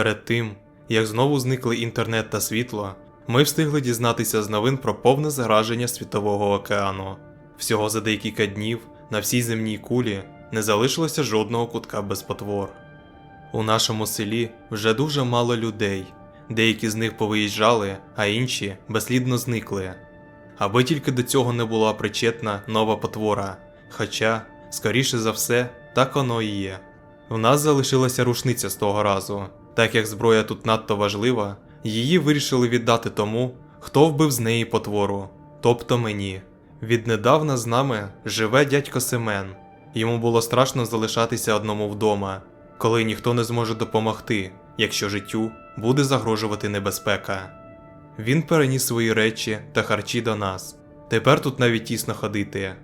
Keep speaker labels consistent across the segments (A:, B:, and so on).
A: Перед тим, як знову зникли інтернет та світло, ми встигли дізнатися з новин про повне зараження світового океану. Всього за декілька днів на всій земній кулі не залишилося жодного кутка без потвор. У нашому селі вже дуже мало людей, деякі з них повиїжджали, а інші безслідно зникли. Аби тільки до цього не була причетна нова потвора, хоча, скоріше за все, так воно і є. В нас залишилася рушниця з того разу, так як зброя тут надто важлива, її вирішили віддати тому, хто вбив з неї потвору, тобто мені. Віднедавна з нами живе дядько Семен. Йому було страшно залишатися одному вдома, коли ніхто не зможе допомогти, якщо життю буде загрожувати небезпека. Він переніс свої речі та харчі до нас. Тепер тут навіть тісно ходити.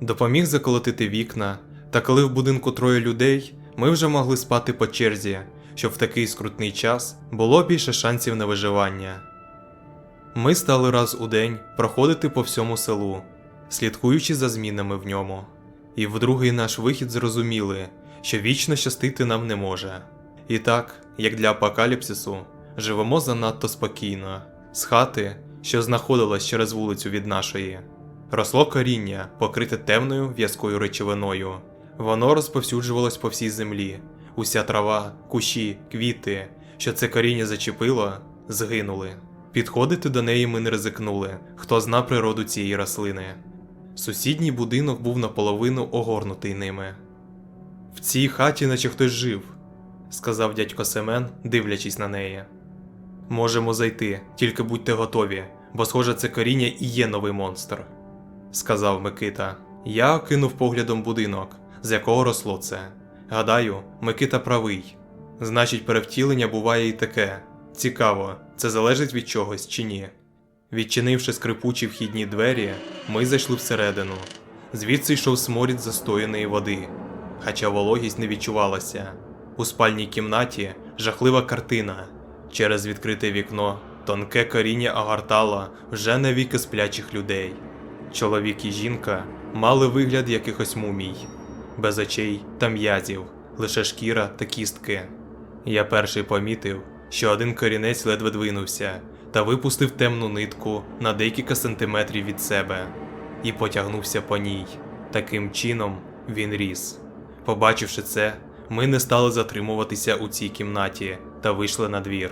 A: Допоміг заколотити вікна, та коли в будинку троє людей, ми вже могли спати по черзі, щоб в такий скрутний час було більше шансів на виживання. Ми стали раз у день проходити по всьому селу, слідкуючи за змінами в ньому. І в другий наш вихід зрозуміли, що вічно щастити нам не може. І так, як для апокаліпсису, живемо занадто спокійно. З хати, що знаходилась через вулицю від нашої, росло коріння, покрите темною в'язкою речовиною. Воно розповсюджувалось по всій землі. Уся трава, кущі, квіти, що це коріння зачепило, згинули. Підходити до неї ми не ризикнули, хто зна природу цієї рослини. Сусідній будинок був наполовину огорнутий ними. В цій хаті наче хтось жив, сказав дядько Семен, дивлячись на неї. Можемо зайти, тільки будьте готові, бо, схоже, це коріння і є новий монстр, сказав Микита. Я окинув поглядом будинок, з якого росло це. Гадаю, Микита правий. Значить, перевтілення буває і таке. Цікаво, це залежить від чогось чи ні. Відчинивши скрипучі вхідні двері, ми зайшли всередину. Звідси йшов сморід застояної води, хоча вологість не відчувалася. У спальній кімнаті жахлива картина. Через відкрите вікно тонке коріння огортало вже навіки сплячих людей. Чоловік і жінка мали вигляд якихось мумій, без очей та м'язів, лише шкіра та кістки. Я перший помітив, що один корінець ледве двинувся та випустив темну нитку на декілька сантиметрів від себе і потягнувся по ній. Таким чином він ріс. Побачивши це, ми не стали затримуватися у цій кімнаті та вийшли на двір.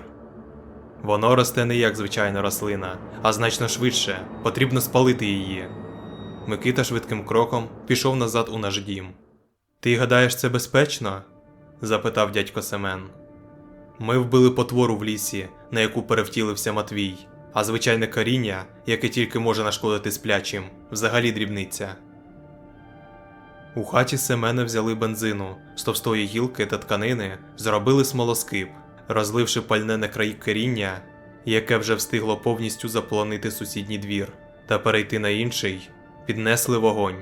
A: Воно росте не як звичайна рослина, а значно швидше, потрібно спалити її. Микита швидким кроком пішов назад у наш дім. Ти гадаєш, це безпечно? запитав дядько Семен. Ми вбили потвору в лісі, на яку перевтілився Матвій, а звичайне коріння, яке тільки може нашкодити сплячим, взагалі дрібниця. У хаті Семена взяли бензину, з товстої гілки та тканини зробили смолоскип, розливши пальне на краї коріння, яке вже встигло повністю заполонити сусідній двір, та перейти на інший, піднесли вогонь.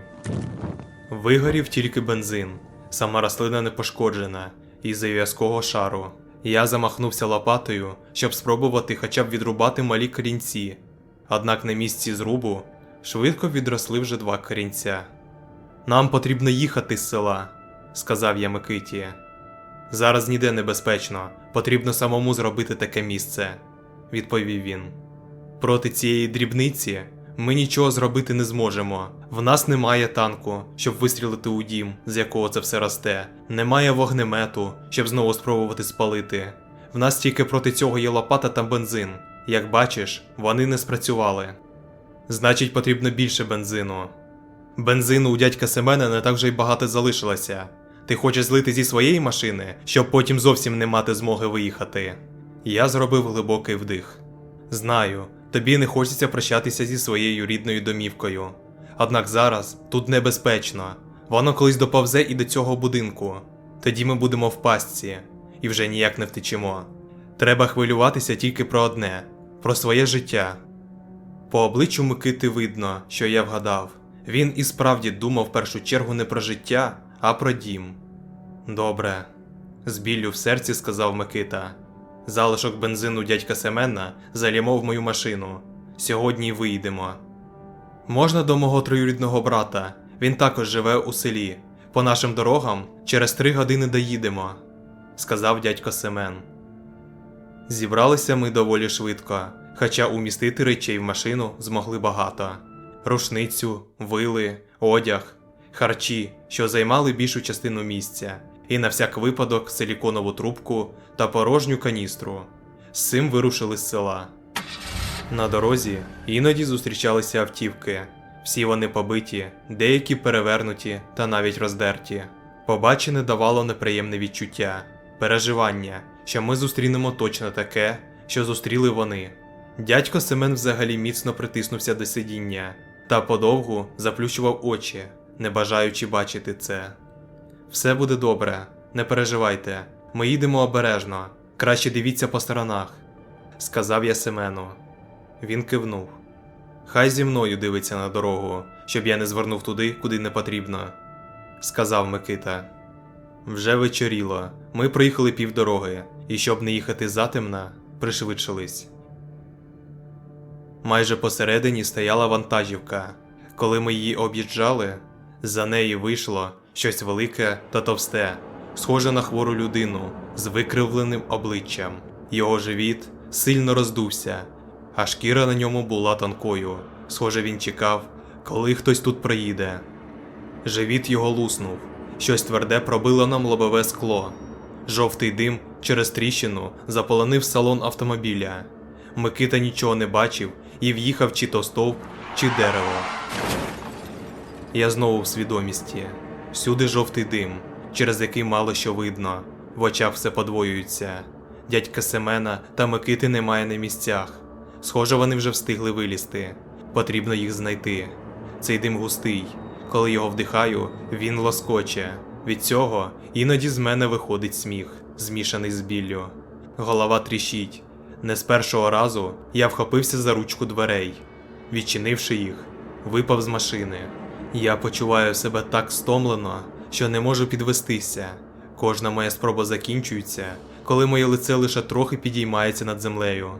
A: Вигорів тільки бензин, сама рослина не пошкоджена, із-за в'язкого шару. Я замахнувся лопатою, щоб спробувати хоча б відрубати малі корінці, однак на місці зрубу швидко відросли вже два корінця. Нам потрібно їхати з села, сказав я Микиті. Зараз ніде небезпечно, потрібно самому зробити таке місце, відповів він. Проти цієї дрібниці ми нічого зробити не зможемо. В нас немає танку, щоб вистрілити у дім, з якого це все росте. Немає вогнемету, щоб знову спробувати спалити. В нас тільки проти цього є лопата та бензин. Як бачиш, вони не спрацювали. Значить, потрібно більше бензину. Бензину у дядька Семена не так вже й багато залишилося. Ти хочеш злити зі своєї машини, щоб потім зовсім не мати змоги виїхати. Я зробив глибокий вдих. Знаю, тобі не хочеться прощатися зі своєю рідною домівкою. Однак зараз тут небезпечно, воно колись доповзе і до цього будинку. Тоді ми будемо в пастці і вже ніяк не втечемо. Треба хвилюватися тільки про одне про своє життя. По обличчю Микити видно, що я вгадав. Він і справді думав в першу чергу не про життя, а про дім. Добре, з біллю в серці сказав Микита. Залишок бензину дядька Семена залімо в мою машину. Сьогодні й виїдемо. Можна до мого троюрідного брата. Він також живе у селі. По нашим дорогам через три години доїдемо, сказав дядько Семен. Зібралися ми доволі швидко, хоча умістити речей в машину змогли багато: рушницю, вили, одяг, харчі, що займали більшу частину місця, і на всяк випадок силіконову трубку та порожню каністру. З цим вирушили з села. На дорозі іноді зустрічалися автівки. Всі вони побиті, деякі перевернуті та навіть роздерті. Побачене давало неприємне відчуття, переживання, що ми зустрінемо точно таке, що зустріли вони. Дядько Семен взагалі міцно притиснувся до сидіння та подовгу заплющував очі, не бажаючи бачити це. Все буде добре, не переживайте, ми їдемо обережно, краще дивіться по сторонах, сказав я Семену. Він кивнув. Хай зі мною дивиться на дорогу, щоб я не звернув туди, куди не потрібно, сказав Микита. Вже вечоріло. Ми проїхали півдороги, і щоб не їхати затемна, пришвидшились. Майже посередині стояла вантажівка. Коли ми її об'їжджали, за неї вийшло щось велике та товсте, схоже на хвору людину з викривленим обличчям. Його живіт сильно роздувся, а шкіра на ньому була тонкою. Схоже, він чекав, коли хтось тут проїде. Живіт його луснув, щось тверде пробило нам лобове скло. Жовтий дим через тріщину заполонив салон автомобіля. Микита нічого не бачив і в'їхав чи то стовп, чи дерево. Я знову в свідомісті. Всюди жовтий дим, через який мало що видно, в очах все подвоюється. Дядька Семена та Микити немає на місцях. Схоже, вони вже встигли вилізти. Потрібно їх знайти. Цей дим густий. Коли його вдихаю, він лоскоче. Від цього іноді з мене виходить сміх, змішаний з біллю. Голова тріщить. Не з першого разу я вхопився за ручку дверей. Відчинивши їх, випав з машини. Я почуваю себе так стомлено, що не можу підвестися. Кожна моя спроба закінчується, коли моє лице лише трохи підіймається над землею,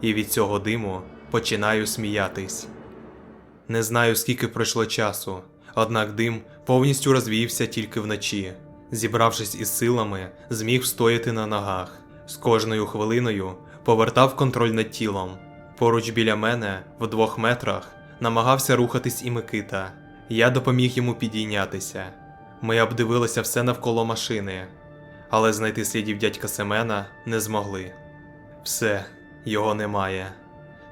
A: і від цього диму починаю сміятись. Не знаю, скільки пройшло часу, однак дим повністю розвіявся тільки вночі. Зібравшись із силами, зміг встояти на ногах. З кожною хвилиною повертав контроль над тілом. Поруч біля мене, в двох метрах, намагався рухатись і Микита. Я допоміг йому підійнятися. Ми обдивилися все навколо машини, але знайти слідів дядька Семена не змогли. Все, його немає.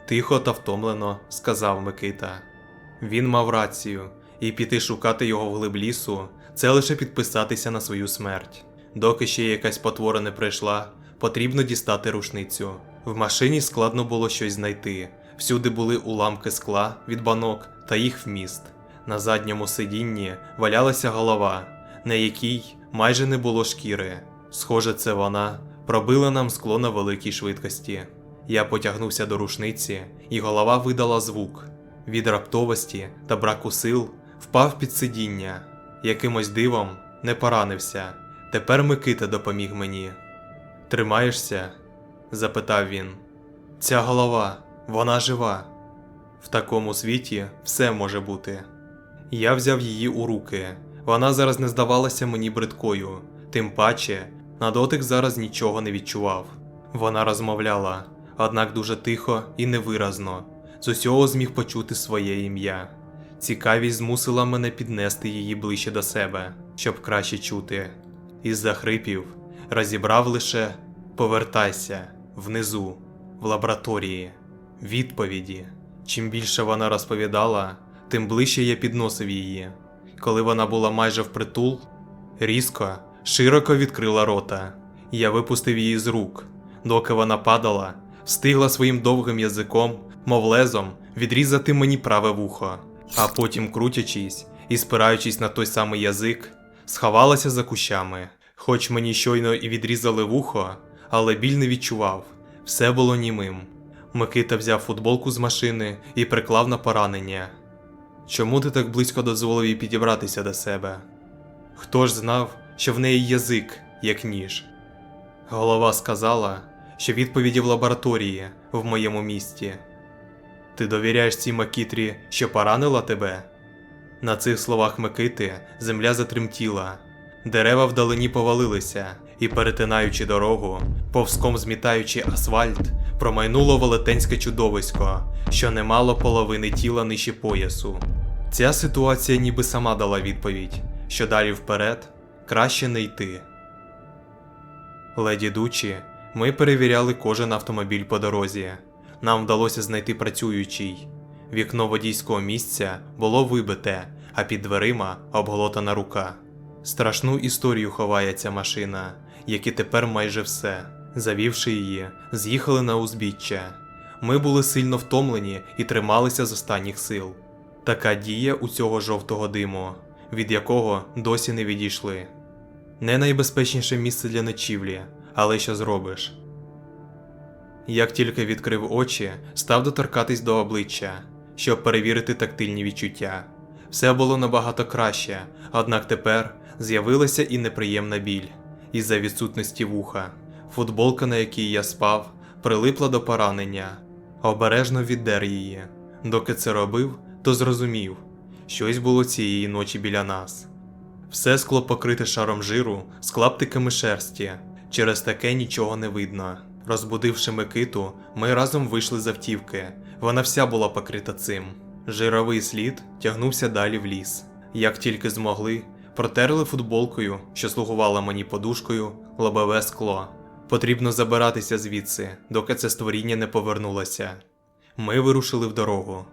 A: Тихо та втомлено сказав Микита. Він мав рацію, і піти шукати його вглиб лісу це лише підписатися на свою смерть. Доки ще якась потвора не прийшла, потрібно дістати рушницю. В машині складно було щось знайти. Всюди були уламки скла від банок та їх вміст. На задньому сидінні валялася голова, на якій майже не було шкіри. Схоже, це вона пробила нам скло на великій швидкості. Я потягнувся до рушниці, і голова видала звук. Від раптовості та браку сил впав під сидіння. Якимось дивом не поранився. Тепер Микита допоміг мені. Тримаєшся? запитав він. Ця голова, вона жива. В такому світі все може бути. Я взяв її у руки. Вона зараз не здавалася мені бридкою, тим паче на дотик зараз нічого не відчував. Вона розмовляла, однак дуже тихо і невиразно, з усього зміг почути своє ім'я. Цікавість змусила мене піднести її ближче до себе, щоб краще чути. Із-за хрипів розібрав лише повертайся внизу, в лабораторії, відповіді. Чим більше вона розповідала, тим ближче я підносив її. Коли вона була майже впритул, різко, широко відкрила рота. Я випустив її з рук. Доки вона падала, встигла своїм довгим язиком, мов лезом, відрізати мені праве вухо, а потім, крутячись і спираючись на той самий язик, сховалася за кущами. Хоч мені щойно і відрізали вухо, але біль не відчував, все було німим. Микита взяв футболку з машини і приклав на поранення. Чому ти так близько дозволив їй підібратися до себе? Хто ж знав, що в неї язик, як ніж? Голова сказала, що відповіді в лабораторії в моєму місті. Ти довіряєш цій Макітрі, що поранила тебе? На цих словах Микити земля затремтіла, дерева вдалині повалилися, і, перетинаючи дорогу, повзком змітаючи асфальт, промайнуло велетенське чудовисько, що не мало половини тіла нижче поясу. Ця ситуація ніби сама дала відповідь, що далі вперед краще не йти. Леді йдучи, ми перевіряли кожен автомобіль по дорозі. Нам вдалося знайти працюючий. Вікно водійського місця було вибите, а під дверима обглотана рука. Страшну історію ховає ця машина, як і тепер майже все. Завівши її, з'їхали на узбіччя. Ми були сильно втомлені і трималися з останніх сил. Така дія у цього жовтого диму, від якого досі не відійшли. Не найбезпечніше місце для ночівлі, але що зробиш? Як тільки відкрив очі, став доторкатись до обличчя, щоб перевірити тактильні відчуття. Все було набагато краще, однак тепер з'явилася і неприємна біль із-за відсутності вуха. Футболка, на якій я спав, прилипла до поранення, обережно віддер її. Доки це робив, то зрозумів, щось було цієї ночі біля нас. Все скло покрите шаром жиру з клаптиками шерсті, через таке нічого не видно. Розбудивши Микиту, ми разом вийшли з автівки. Вона вся була покрита цим. Жировий слід тягнувся далі в ліс. Як тільки змогли, протерли футболкою, що слугувала мені подушкою, лобове скло. Потрібно забиратися звідси, доки це створіння не повернулося. Ми вирушили в дорогу.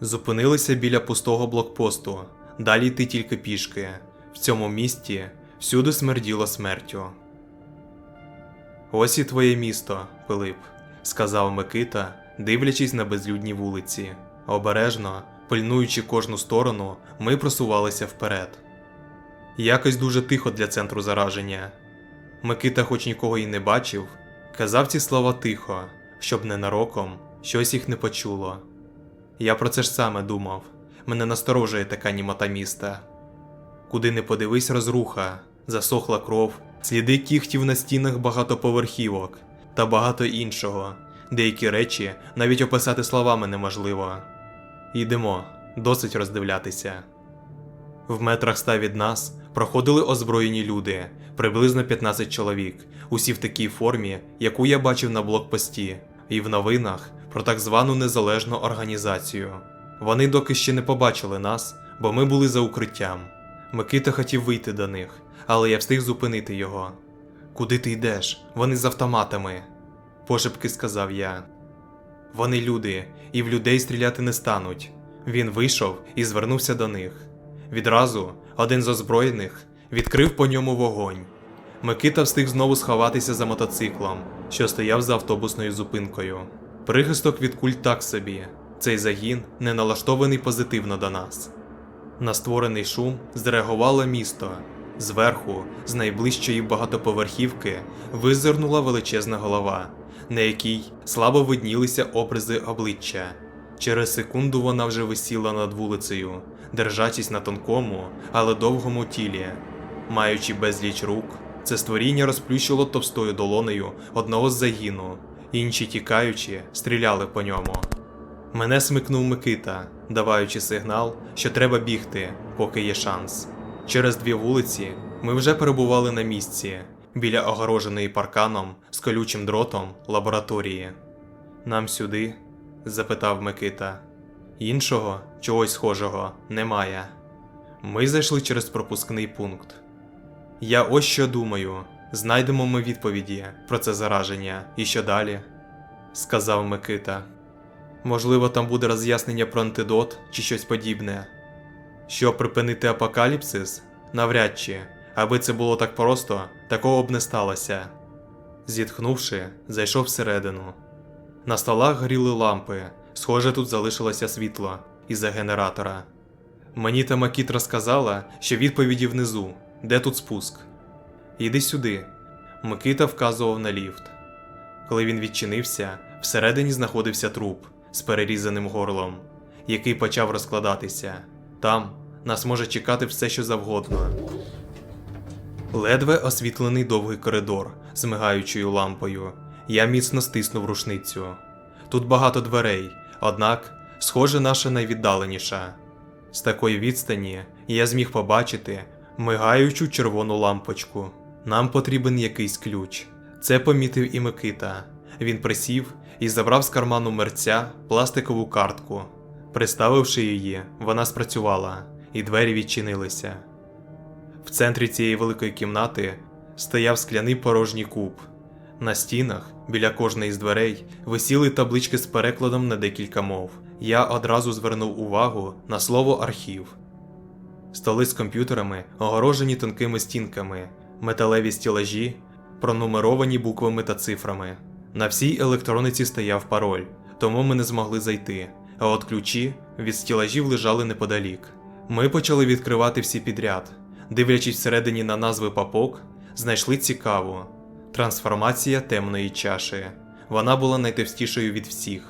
A: Зупинилися біля пустого блокпосту, далі йти тільки пішки. В цьому місті всюди смерділо смертю. Ось і твоє місто, Пилип, сказав Микита, дивлячись на безлюдні вулиці. Обережно, пильнуючи кожну сторону, ми просувалися вперед. Якось дуже тихо для центру зараження. Микита, хоч нікого і не бачив, казав ці слова тихо, щоб ненароком щось їх не почуло. Я про це ж саме думав. Мене насторожує така німота міста. Куди не подивись розруха, засохла кров, сліди кіхтів на стінах багатоповерхівок та багато іншого. Деякі речі навіть описати словами неможливо. Йдемо, досить роздивлятися. В метрах ста від нас проходили озброєні люди, приблизно 15 чоловік, усі в такій формі, яку я бачив на блокпості, і в новинах про так звану незалежну організацію. Вони доки ще не побачили нас, бо ми були за укриттям. Микита хотів вийти до них, але я встиг зупинити його. Куди ти йдеш? Вони з автоматами, пошепки сказав я. Вони люди, і в людей стріляти не стануть. Він вийшов і звернувся до них. Відразу один з озброєних відкрив по ньому вогонь. Микита встиг знову сховатися за мотоциклом, що стояв за автобусною зупинкою. Прихисток від куль так собі. Цей загін не налаштований позитивно до нас. На створений шум зреагувало місто. Зверху, з найближчої багатоповерхівки, визирнула величезна голова, на якій слабо виднілися образи обличчя. Через секунду вона вже висіла над вулицею, держачись на тонкому, але довгому тілі. Маючи безліч рук, це створіння розплющило товстою долонею одного з загіну, інші тікаючи, стріляли по ньому. Мене смикнув Микита, даваючи сигнал, що треба бігти, поки є шанс. Через дві вулиці ми вже перебували на місці, біля огороженої парканом з колючим дротом лабораторії. Нам сюди? запитав Микита. Іншого, чогось схожого, немає. Ми зайшли через пропускний пункт. Я ось що думаю: знайдемо ми відповіді про це зараження і що далі, сказав Микита. Можливо, там буде роз'яснення про антидот чи щось подібне. Щоб припинити апокаліпсис, навряд чи, аби це було так просто, такого б не сталося. Зітхнувши, зайшов всередину. На столах горіли лампи, схоже, тут залишилося світло із-за генератора. Мені та Макіт розказала, що відповіді внизу, де тут спуск. Іди сюди. Микита вказував на ліфт. Коли він відчинився, всередині знаходився труп з перерізаним горлом, який почав розкладатися. Там нас може чекати все, що завгодно. Ледве освітлений довгий коридор з мигаючою лампою. Я міцно стиснув рушницю. Тут багато дверей, однак, схоже, наша найвіддаленіша. З такої відстані я зміг побачити мигаючу червону лампочку. Нам потрібен якийсь ключ. Це помітив і Микита. Він присів і забрав з карману мерця пластикову картку. Приставивши її, вона спрацювала, і двері відчинилися. В центрі цієї великої кімнати стояв скляний порожній куб. На стінах, біля кожної з дверей, висіли таблички з перекладом на декілька мов. Я одразу звернув увагу на слово архів. Столи з комп'ютерами огорожені тонкими стінками, металеві стілажі, пронумеровані буквами та цифрами. На всій електрониці стояв пароль, тому ми не змогли зайти, а от ключі від стілажів лежали неподалік. Ми почали відкривати всі підряд. Дивлячись всередині на назви папок, знайшли цікаву трансформація темної чаші. Вона була найтовстішою від всіх.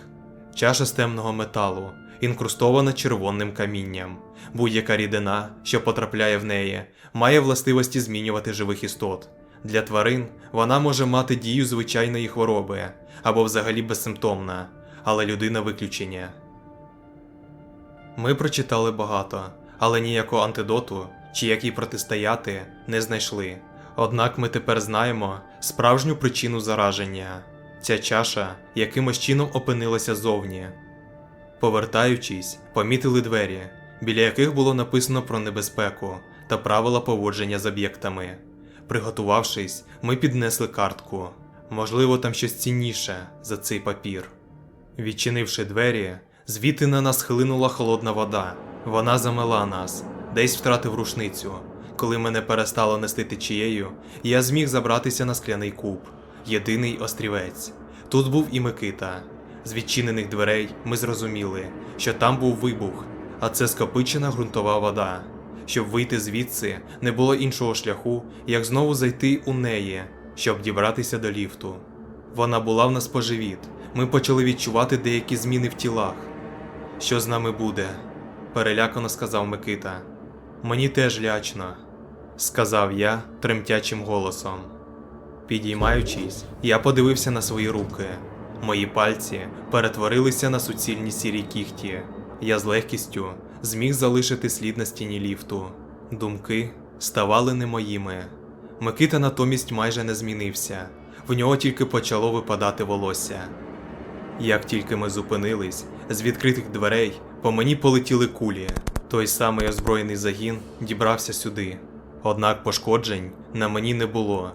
A: Чаша з темного металу, інкрустована червоним камінням. Будь-яка рідина, що потрапляє в неї, має властивості змінювати живих істот. Для тварин вона може мати дію звичайної хвороби або взагалі безсимптомна, але людина виключення. Ми прочитали багато, але ніякого антидоту чи як їй протистояти не знайшли. Однак ми тепер знаємо справжню причину зараження. Ця чаша якимось чином опинилася зовні. Повертаючись, помітили двері, біля яких було написано про небезпеку та правила поводження з об'єктами. Приготувавшись, ми піднесли картку. Можливо, там щось цінніше за цей папір. Відчинивши двері, звідти на нас хлинула холодна вода. Вона замела нас, десь втратив рушницю. Коли мене перестало нести течією, я зміг забратися на скляний куб, єдиний острівець. Тут був і Микита. З відчинених дверей ми зрозуміли, що там був вибух, а це скопичена ґрунтова вода. Щоб вийти звідси, не було іншого шляху, як знову зайти у неї, щоб дібратися до ліфту. Вона була в нас по живіт. Ми почали відчувати деякі зміни в тілах. Що з нами буде? перелякано сказав Микита. Мені теж лячно, сказав я тремтячим голосом. Підіймаючись, я подивився на свої руки. Мої пальці перетворилися на суцільні сірі кіхті. Я з легкістю зміг залишити слід на стіні ліфту. Думки ставали не моїми. Микита натомість майже не змінився, в нього тільки почало випадати волосся. Як тільки ми зупинились, з відкритих дверей по мені полетіли кулі. Той самий озброєний загін дібрався сюди. Однак пошкоджень на мені не було.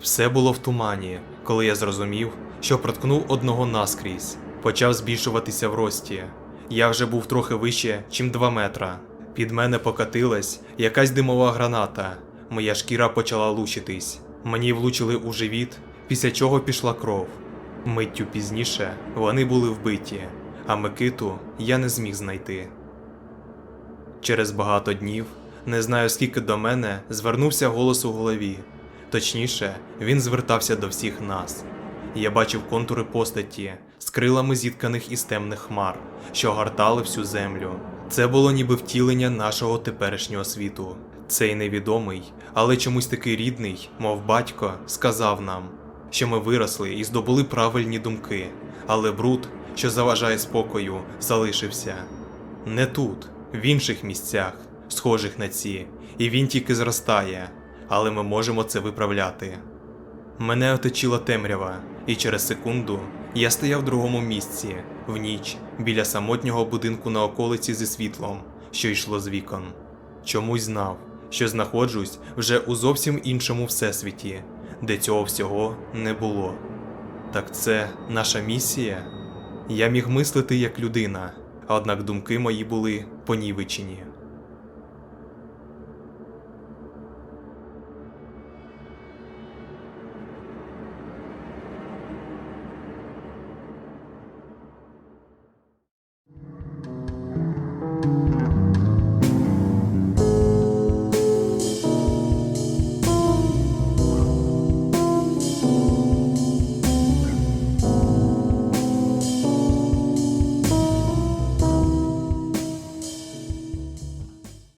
A: Все було в тумані, коли я зрозумів, що проткнув одного наскрізь, почав збільшуватися в рості. Я вже був трохи вище, чим 2 метра. Під мене покатилась якась димова граната. Моя шкіра почала лучитись. Мені влучили у живіт, після чого пішла кров. Миттю пізніше вони були вбиті, а Микиту я не зміг знайти. Через багато днів, не знаю скільки до мене, звернувся голос у голові. Точніше, він звертався до всіх нас. Я бачив контури постаті з крилами зітканих із темних хмар, що гартали всю землю. Це було ніби втілення нашого теперішнього світу. Цей невідомий, але чомусь такий рідний, мов батько, сказав нам, що ми виросли і здобули правильні думки, але бруд, що заважає спокою, залишився. Не тут, в інших місцях, схожих на ці, і він тільки зростає, але ми можемо це виправляти. Мене оточила темрява, і через секунду я стояв в другому місці, в ніч, біля самотнього будинку на околиці зі світлом, що йшло з вікон. Чомусь знав, що знаходжусь вже у зовсім іншому всесвіті, де цього всього не було. Так це наша місія? Я міг мислити як людина, однак думки мої були понівечені.